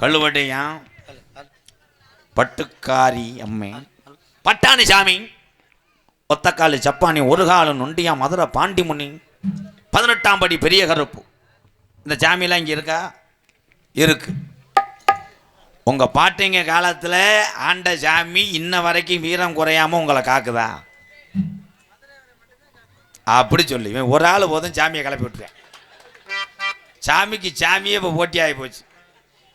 கழுவடையான் பட்டுக்காரி அம்மை. பட்டாணி சாமி. ஒத்தக்காலு ஜப்பானி ஒரு காலம் நொண்டியா மதுரை பாண்டிமுனி. பதினெட்டாம் படி பெரிய கருப்பு. இந்த சாமியெலாம் இங்கே இருக்கா? இருக்கு. உங்கள் பாட்டிங்க காலத்தில் ஆண்ட சாமி இன்ன வரைக்கும் வீரம் குறையாம உங்களை காக்குதா? அப்படி சொல்லி. ஒரு ஆள் போதும் சாமியை கிளப்பி விட்டுருவேன். சாமிக்கு சாமியே இப்போ போட்டி ஆகி போச்சு.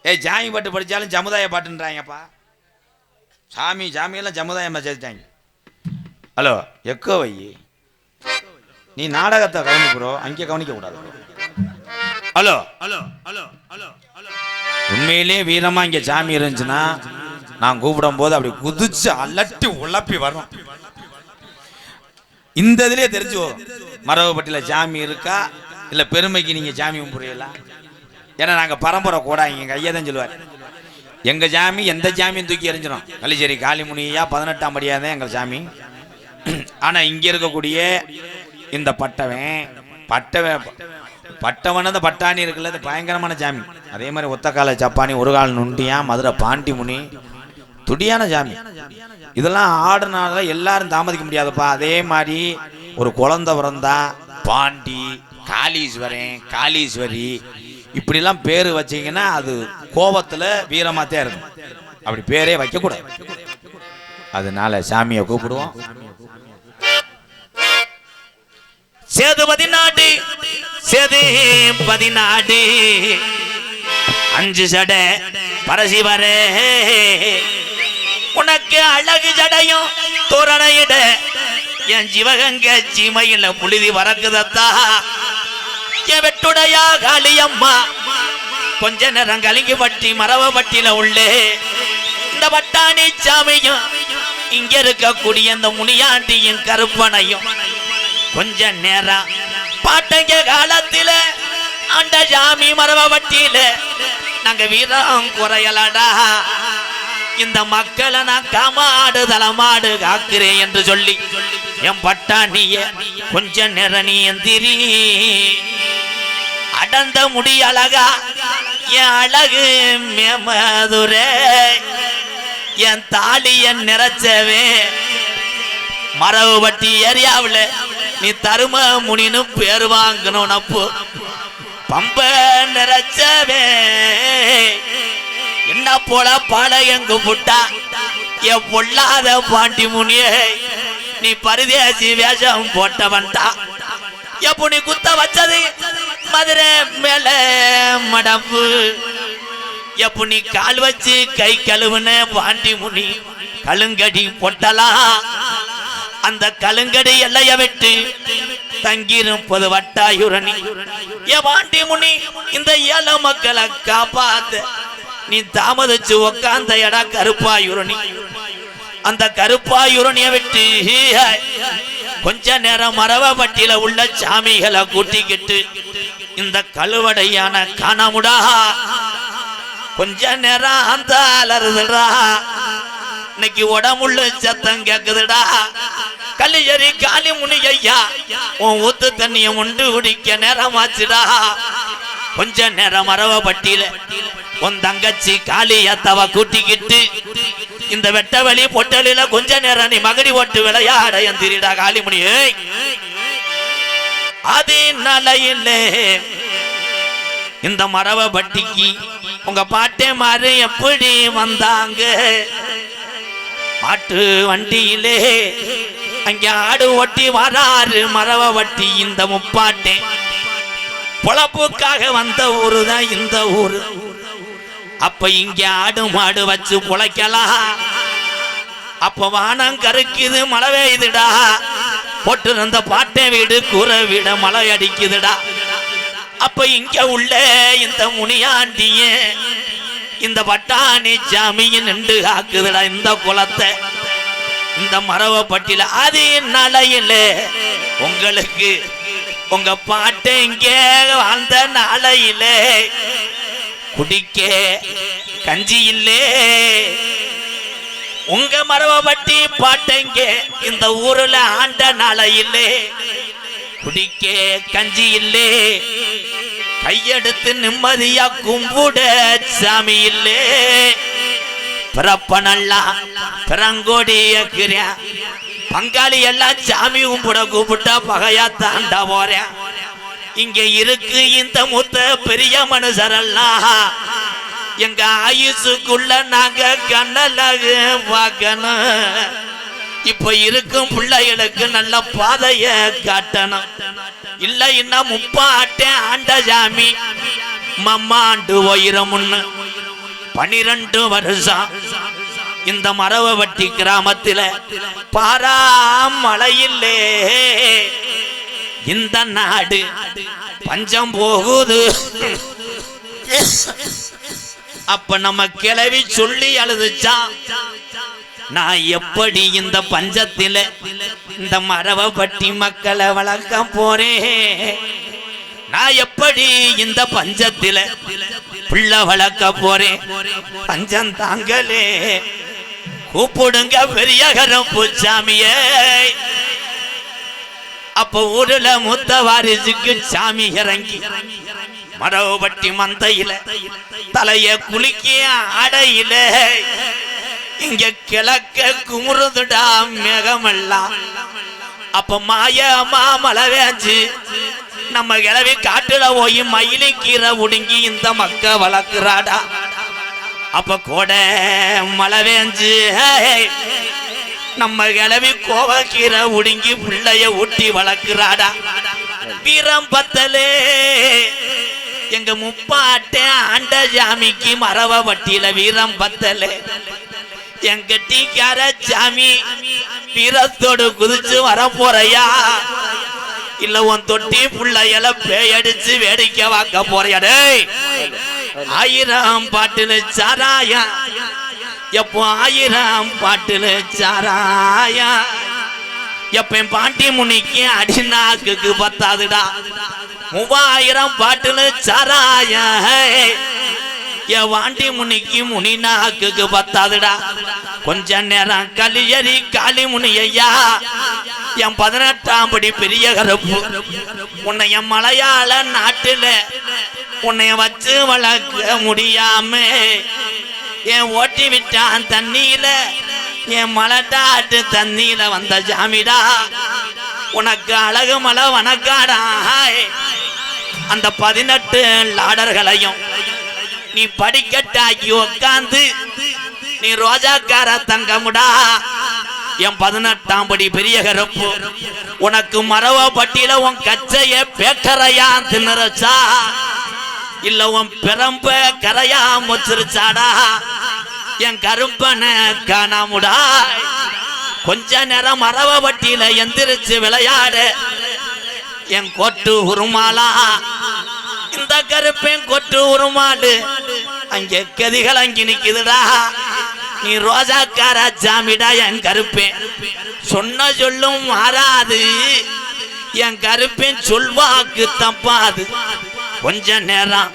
ஏய் ஜாமி பாட்டு படித்தாலும் சமுதாய பாட்டுன்றாங்கப்பா. சாமி சாமியெல்லாம் சமுதாயமாக சேர்த்தாங்க ஹலோ எக்கோ வை நீ நாடகத்தை கவனிக்கிறோம் அங்கே கவனிக்க கூடாது. Hello. Hello hello hello hello உண்மையிலேயே வீரமாக இங்கே சாமி இருந்துச்சுன்னா நான் கூப்பிடும் போது அப்படி குதிச்சு அலட்டி உழப்பி வரும் இந்த இதுலேயே தெரிஞ்சு வரும் ஜாமி சாமி இருக்கா? இல்லை பெருமைக்கு நீங்கள் சாமி கும்பிடுறீங்களா ஏன்னா நாங்கள் பரம்பரை கூட எங்கள் ஐயா தான் சொல்லுவார். எங்கள் ஜாமி எந்த ஜாமியும் தூக்கி எறிஞ்சிடும் கள்ளிச்சேரி காளிமுனியா பதினெட்டாம் படியாக தான் எங்கள் சாமி ஆனால் இங்கே இருக்கக்கூடிய இந்த பட்டவன் பட்டவன் பட்டவன் அந்த பட்டாணி இருக்குல்ல அது பயங்கரமான சாமி அதே மாதிரி ஒத்தக்கால சப்பானி ஒரு கால் நுண்டியா மதுரை பாண்டிமுனி துடியான சாமி இதெல்லாம் ஆடுனால எல்லாரும் தாமதிக்க முடியாதுப்பா. அதே மாதிரி ஒரு குழந்தை பிறந்தா பாண்டி காளீஸ்வரன் காளீஸ்வரி இப்படிலாம் பேர் வச்சீங்கன்னா அது கோபத்துல வீரமாத்தே இருக்கும். அப்படி பேரே வைக்கக்கூடாது. அதனால சாமியை கூப்பிடுவோம். சேது பதினாடு சேது பதினாடு. அஞ்சு சட பரசிவரே. உனக்கு அழகு ஜடையும் தோரணையிட என் சிவகங்க சீமையில புழுதி வரக்குதத்தா வெட்டுடையா காளியம்மா கொஞ்ச நேரம் கலங்கி பட்டி மரவ பட்டியில உள்ளே. இந்த பட்டாணி சாமியும் இங்க இருக்கக்கூடிய இந்த முனியாண்டியின் கருப்பனையும் கொஞ்ச நேரம் பாட்டங்க காலத்தில அந்த சாமி மரவ வட்டியில நாங்க வீரம் குறையலடா. இந்த மக்களை நான் காமாடு தலமாடு காக்கிறேன் என்று சொல்லி என் பட்டாணிய கொஞ்ச நேரம் நீ எந்திரி. அடர்ந்த முடி அழகா என் அழகு மேமதுரே. என் தாலிய நிறைச்சவே. மரவு வட்டி ஏரியாவில் நீ தரும முனின்னு பேர் வாங்கணும் நப்பு பம்ப நிறைச்சவே. என்ன போல பாட எங்கு புட்டா? என் பொல்லாத பாண்டி முனியே நீ பரிதேசி வேஷம் போட்டவன்டா. எப்போ நீ குத்த வச்சது? மதுரை மேல மடப்பு. எப்ப நீ கால் வச்சு கை கழுவுன பாண்டி முனி கழுங்கடி பொட்டலாம் அந்த கலுங்கடி எல்லைய விட்டு தங்கியிருப்பது வட்டாயுரணி. ஏ பாண்டி முனி இந்த ஏழை மக்களை காப்பாத்த. நீ தாமதிச்சு உக்காந்த இடா கருப்பாயுரணி. அந்த கருப்பாயுரணிய விட்டு கொஞ்ச நேரம் மரவப்பட்டியில உள்ள சாமிகளை கூட்டிக்கிட்டு இந்த கழுவடையான காணாமுடா கொஞ்ச நேரம் அந்த அலறுதுடா. இன்னைக்கு உடம்புள்ள சத்தம் கேக்குதுடா. கல்லியரி காலி முனி ஐயா உன் ஊத்து தண்ணிய உண்டு குடிக்க நேரமாச்சுடா. கொஞ்ச நேரம் மரவ பட்டியில உன் தங்கச்சி காளியத்தவ கூட்டிக்கிட்டு இந்த வெட்ட வெளி பொட்டலில கொஞ்ச நேரம் நீ மகடி ஓட்டு விளையாட எந்திரிடா காளிமுனி. அது இந்த மரவ பட்டிக்கு உங்க பாட்டே மாறு எப்படி வந்தாங்க? மாட்டு வண்டியிலே அங்க ஆடு ஒட்டி வராரு மரவ வட்டி இந்த முப்பாட்டே. பொழப்புக்காக வந்த ஊரு தான் இந்த ஊரு. அப்ப இங்க ஆடு மாடு வச்சு பொழைக்கலாம். அப்ப வானம் கருக்குது மழை பெய்யுதுடா. போட்டிருந்த பாட்டை வீடு கூரை வீட மழை அடிக்குதுடா. அப்ப இங்க உள்ள இந்த முனியாண்டிய இந்த பட்டாணி சாமியின் நின்று ஆக்குதுடா இந்த குளத்தை. இந்த மரவப்பட்டில அது நலையில உங்களுக்கு உங்க பாட்டை இங்கே வாழ்ந்த நாளையில குடிக்க கஞ்சி இல்லே உங்க மரபட்டி பாட்டைங்க. இந்த ஊர்ல ஆண்ட நாளையிலே குடிக்க கஞ்சி இல்லே. கையெடுத்து நிம்மதியா கும்பிட சாமி இல்லே. பிறப்ப நல்லா பிறங்கோடி பங்காளி எல்லாம் சாமி கும்பிட கூப்பிட்டா பகையா தாண்டா போறேன். இங்க இருக்கு இந்த முத்த பெரிய மனுஷரெல்லாம். எங்க ஆயுசுக்குள்ள நாங்க கண்ணலாக பார்க்கணும். இப்ப இருக்கும் பிள்ளைகளுக்கு நல்ல பாதைய காட்டணும். இல்ல இன்னும் முப்பாட்டேன் ஆண்ட சாமி மம்மாண்டு உயிரமுன்னு பனிரெண்டு வருஷம் இந்த மரவவட்டி கிராமத்தில பாரா மழையில்லே இந்த நாடு பஞ்சம் போகுது. அப்ப நம்ம கிளவி சொல்லி அழுதுச்சா? நான் எப்படி இந்த பஞ்சத்தில இந்த மரவப்பட்டி மக்களை வளர்க்க போறேன்? நான் எப்படி இந்த பஞ்சத்தில பிள்ளை வளர்க்க போறேன்? பஞ்சம் தாங்களே கூப்பிடுங்க பெரிய பூச்சாமிய. சாமியே அப்ப ஊருல மூத்த வாரிசுக்கு சாமி இறங்கி. மரவப்பட்டி மந்தையில தலைய குலுக்கிய அடையில இங்க கிழக்க குமுறுதுடா மேகமெல்லாம். அப்ப மாயமா மழை வேஞ்சு நம்ம கிளவி காட்டுல போய் மயிலை கீரை உடுங்கி இந்த மக்க வளர்க்குறாடா. அப்ப கூட மழை வேஞ்சு நம்ம கிளவி கோவக்கீரை உடுங்கி பிள்ளைய ஊட்டி வளர்க்குறாடா. வீரம் பத்தலே எங்க முப்பாட்டே ஆண்ட ஜாமிக்கு மரவ வட்டியில வீரம் பத்தல. எங்க டீக்கார சாமி வீரத்தோடு குதிச்சு வர போறையா இல்ல உன் தொட்டி புள்ளையல பேயடிச்சு வேடிக்கை வாக்க போறியா? டேய் ஆயிரம் பாட்டுல சாராயா? எப்போ ஆயிரம் பாட்டுல சாராயா? எப்ப பாண்டி முனிக்கு அடிநாக்குக்கு பத்தாதுடா. மூவாயிரம் பாட்டுல சராய என் வாண்டி முனிக்கு முனி நாக்குக்கு பத்தாதுடா. கொஞ்ச நேரம் கலியரி காளி முனி ஐயா என் பதினெட்டாம் படி பெரிய கருப்பு. உன்னை என் மலையாள நாட்டுல உன்னைய வச்சு வளர்க்க முடியாம. என் ஓட்டி விட்டான் தண்ணியில என் மலட்டாட்டு தண்ணியில வந்த ஜாமிடா. உனக்கு அழகு மலை வணக்காடா. அந்த பதினெட்டு லாடர்களையும் நீ படிக்கட்டாக்கி உக்காந்து நீ ரோஜாக்கார தங்கமுடா. என் பதினெட்டாம் படி பெரிய கருப்பு. உனக்கு மரவ பட்டியல உன் கச்சைய பேக்கரையா தின்னுறச்சா இல்ல உன் பிறம்ப கரையா முச்சிருச்சாடா? என் கருப்பனை காணாமுடா. கொஞ்ச நேரம் மரவ வட்டியில எந்திரிச்சு விளையாடு. என் கொட்டு உருமாலா. இந்த கருப்பேன் கொட்டு உருமாடு. அங்கே கதிகள் அங்கி நிக்குதுடா. நீ ரோஜாக்காரா ஜாமிடா என் கருப்பேன். சொன்ன சொல்லும் மாறாது. என் கருப்பேன் சொல்வாக்கு தப்பாது. கொஞ்ச நேரம்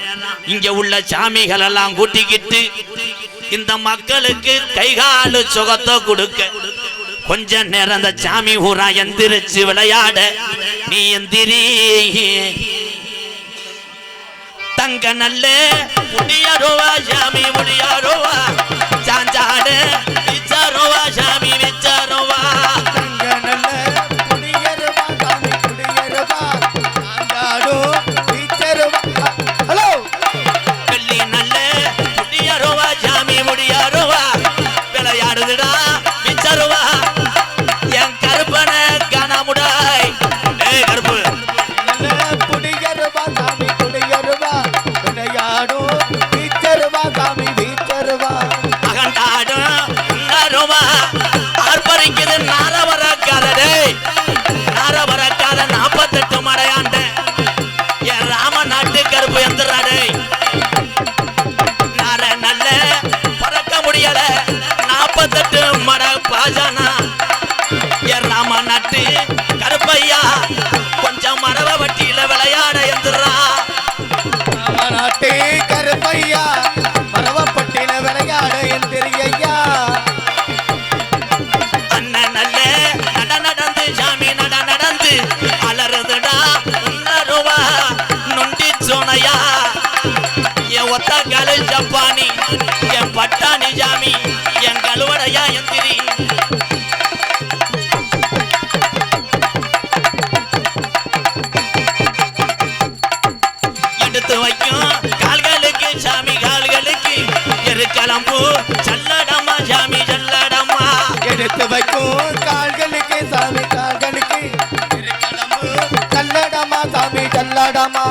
இங்க உள்ள சாமிகள் எல்லாம் கூட்டிக்கிட்டு இந்த மக்களுக்கு கைகாலு சுகத்தை கொடுக்க. கொஞ்ச நேரம் அந்த சாமி ஊரா எந்திரிச்சு விளையாட. நீ எந்திரி. தங்க நல்ல முடியாரோவா சாமி முடியாரோவா சாஞ்சாடு சாமி நட்டு கருப்பையா கொஞ்சம் மரவ வட்டியில விளையாட எந்திரா. நட்டு கருப்பையா மரவப்பட்டியில விளையாட எந்திரியா அண்ணன் நல்ல நட நடந்து சாமி நட நடந்து அலறுதுடா ரூபா நுண்டி சோனையா. என் ஒத்த காலு ஜப்பானி என் பட்டானி ஜாமி. எடுத்து வைக்கும் கால்களுக்கு சாமி கால்களுக்கு. திருக்கடம்பு கல்லடமா சாமி கல்லடமா.